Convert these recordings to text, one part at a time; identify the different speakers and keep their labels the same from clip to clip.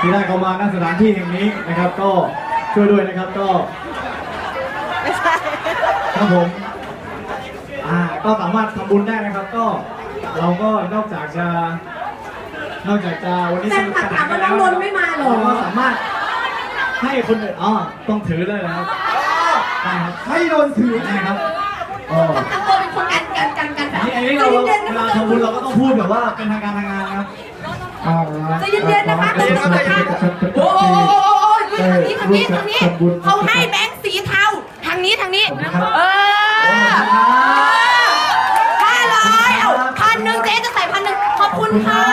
Speaker 1: ที่ได้เข้ามาณสถานที่แห่งนี้นะครับ ก็ช่วยด้วยนะครับก็
Speaker 2: ไม่ใช่
Speaker 1: ครับผมอ่าก็สามารถทำบุญได้นะครับ ก็เราก็นอกจากจะ นอกจากจะวันนี้
Speaker 3: แฟ
Speaker 1: ส
Speaker 3: น
Speaker 1: นุก
Speaker 3: คลั
Speaker 1: ส
Speaker 3: บ
Speaker 1: นา
Speaker 3: ถานม
Speaker 1: กั
Speaker 3: ว่านน้
Speaker 1: แล้
Speaker 3: อง
Speaker 1: วน
Speaker 3: นท์ไม่มาเหรอ
Speaker 1: เราก็สามารถให้คนอื่นอ๋อต้องถือเลยนะครับได้ครับ
Speaker 3: ให้โดนถือ
Speaker 1: ได้ครับอ๋อ
Speaker 3: ทำตัวเป็นคนกันกันกันกันแบ
Speaker 1: อัน
Speaker 3: บ
Speaker 1: นี้อันนี้เราเวลาทำบุญเราก็ต้องพูดแบบว่าเป็นทางการทางงานนะครับ
Speaker 3: ใจ เย็นๆนะคะใจเย็นๆนะคะโอ้โหทางนี้ทางนี้ทางนี้เขาให้แบงค์สีเทาทางนี้ทางนี้ เออห้าร้อยเอาพันหนึ่งเจ๊จะใส่พันหนึ่งขอบคุณค่ะ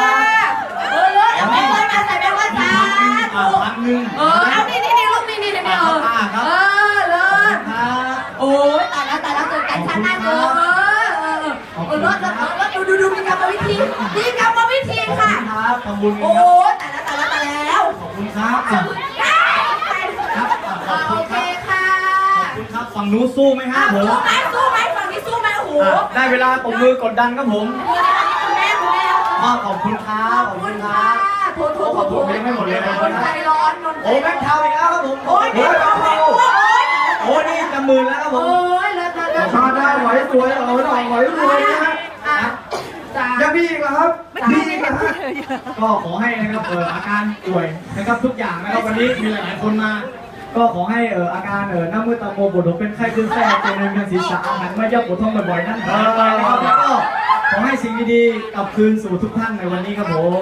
Speaker 3: เออเลิศเอาแบงค์ร้อยมาใส่แบงค์ร้อยจ้า
Speaker 1: อ่าพันหนึ่ง
Speaker 3: เออเอานี่นี่นี่ลูกนี่นี่นี่เออเออเลิศ
Speaker 1: ครับ
Speaker 3: โอ้ยตายแล้วตายแล้วเจอกันชาติหน้าเจอเออเออเออเออเลิศเลิศเลิศเลิศดูดูดูมีกรรมวิธีมีกรรมวิธีค่ะ
Speaker 1: ครับทำบุญกัน
Speaker 3: โอ้
Speaker 1: ครับ
Speaker 3: ยตายแล้วตายแล้วตายแล้ว
Speaker 1: ขอบคุณครับอะครับขอบ
Speaker 3: โอ
Speaker 1: คุณ
Speaker 3: เค
Speaker 1: ครับ
Speaker 3: ค่ะ
Speaker 1: ขอบคุณครับฝั่งนู้นสู้ไหมฮะ
Speaker 3: อะ
Speaker 1: ผม
Speaker 3: สู้ไหมสู้ไหมฝั่งนี้สู้ไหมโอ้โห
Speaker 1: อะได้เวลาปมมือกดดันครับผม
Speaker 3: คุณแม่คุณแม่
Speaker 1: อะขอบคุณครับ
Speaker 3: ข
Speaker 1: ข
Speaker 3: อ
Speaker 1: อ
Speaker 3: บบคุ
Speaker 1: คุณณค
Speaker 3: ค่ะ
Speaker 1: รับ
Speaker 3: โถโถ
Speaker 1: ขอบคุณยังไม่หมดเลยนะ
Speaker 3: คนใจร้อนนน
Speaker 1: โอ้แบงค์เทาอีกแล้วครับผม
Speaker 3: โอ้ย
Speaker 1: โอ้
Speaker 3: เด็ก
Speaker 1: แบงค์
Speaker 3: โอ้
Speaker 1: เทาย
Speaker 3: โอ้ย
Speaker 1: โอ้นี่จะหมื่นแล้วครับผ
Speaker 3: โอ้
Speaker 1: ม
Speaker 3: ยเลิศเลิศเลิศ
Speaker 1: มาได้ไหวสวยเอาหน่อยไหวรวยนะฮะ
Speaker 3: อะจ้า
Speaker 1: ยังมีอีกเหรอครับมีอีกเหรอฮะ ก็ขอให้นะครับเอออาการป่วยนะครับทุกอย่างนะครับวันนี้มีหลายๆคนมา ก็ขอให้เอออาการเออหน้ามืดตาโมปวดหัวเป็นไข้ขึ้นแทรกเป็นเวียนศีรษะอาหารไม่ย่อปวดท้องบ่อยๆนั่นหายไปนะครับแล้วก็ขอให้สิ่งดีๆกลับคืนสู่ทุกท่านในวันนี้ครับผม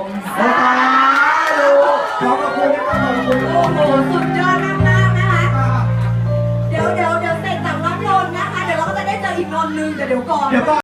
Speaker 1: ขอบคุณขอบคุณนะครับขอบคุณ
Speaker 3: โอ้โหสุดยอดมากๆนะคะ เดี๋ยวเดี๋ยวเดี๋ยวเสร็จจากน้องนนท์นะคะ เดี๋ยวเราก็จะได้เจออีกนนท์นึงแต่เดี๋ยวก่อน
Speaker 1: เดี๋ยวก่อน